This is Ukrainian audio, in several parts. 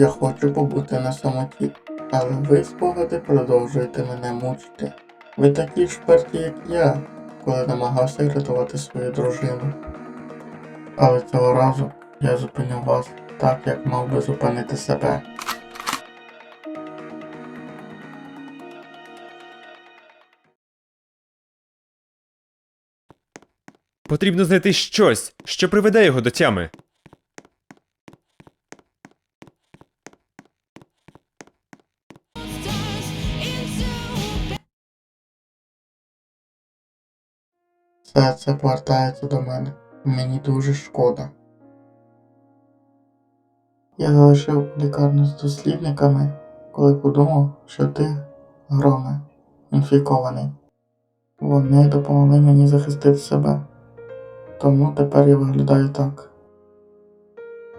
Я хочу побути на самоті, але ви спогади продовжуєте мене мучити. Ви такі ж вперті, як я, коли намагався рятувати свою дружину. Але цього разу я зупинив вас так, як мав би зупинити себе. Потрібно знайти щось, що приведе його до тями. Все це повертається до мене. Мені дуже шкода. Я залишив лікарню з дослідниками, коли подумав, що ти, громе, інфікований. Вони допомогли мені захистити себе. Тому тепер я виглядаю так.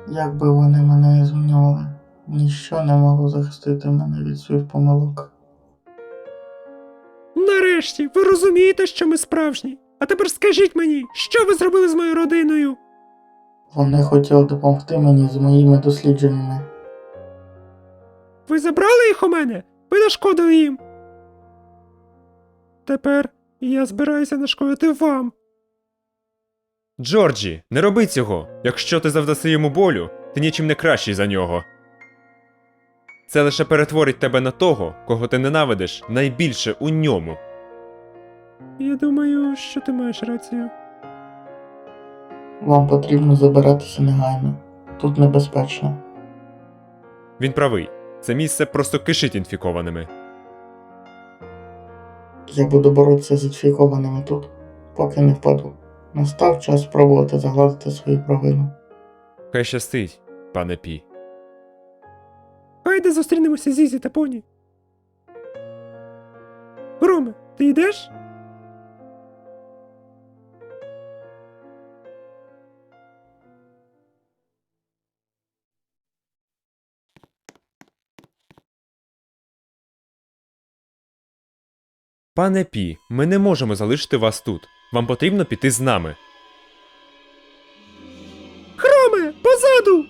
Якби вони мене не змінювали, ніщо не могло захистити мене від своїх помилок. Нарешті, ви розумієте, що ми справжні. А тепер скажіть мені, що ви зробили з моєю родиною? Вони хотіли допомогти мені з моїми дослідженнями. Ви забрали їх у мене? Ви нашкодили їм. Тепер я збираюся нашкодити вам. Джорджі, не роби цього. Якщо ти завдаси йому болю, ти нічим не кращий за нього. Це лише перетворить тебе на того, кого ти ненавидиш найбільше у ньому. Я думаю, що ти маєш рацію. Вам потрібно забиратися негайно. Тут небезпечно. Він правий. Це місце просто кишить інфікованими. Я буду боротися з інфікованими тут, поки не впаду. Настав час спробувати загладити свою провину. Хай щастить, пане Пі. Хайде зустрінемося Зізі та поні. Роме, ти йдеш? Пане Пі, ми не можемо залишити вас тут. Вам потрібно піти з нами. Хроме, позаду!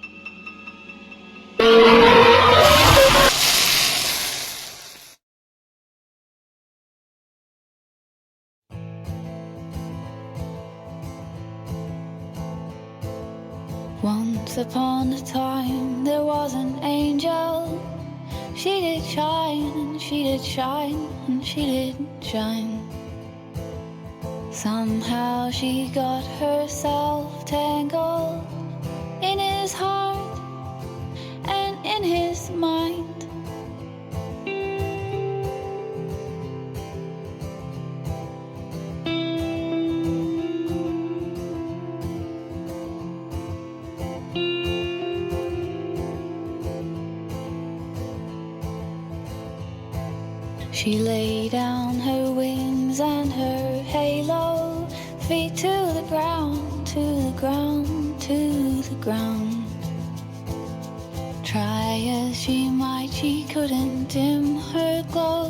Once upon a time there was an angel. She did shine and she did shine and she did shine. Somehow she got herself tangled in his heart and in his mind. She lay down her wings and her halo, feet to the ground, to the ground, to the ground. Try as she might, she couldn't dim her glow.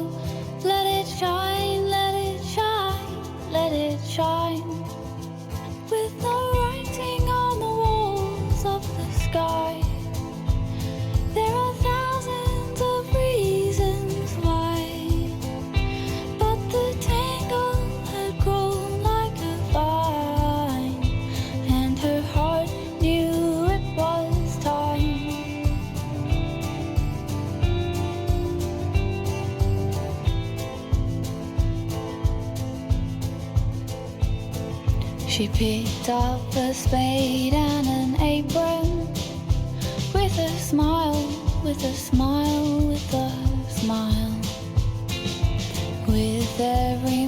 She picked up a spade and an apron with a smile, with a smile, with a smile. With every.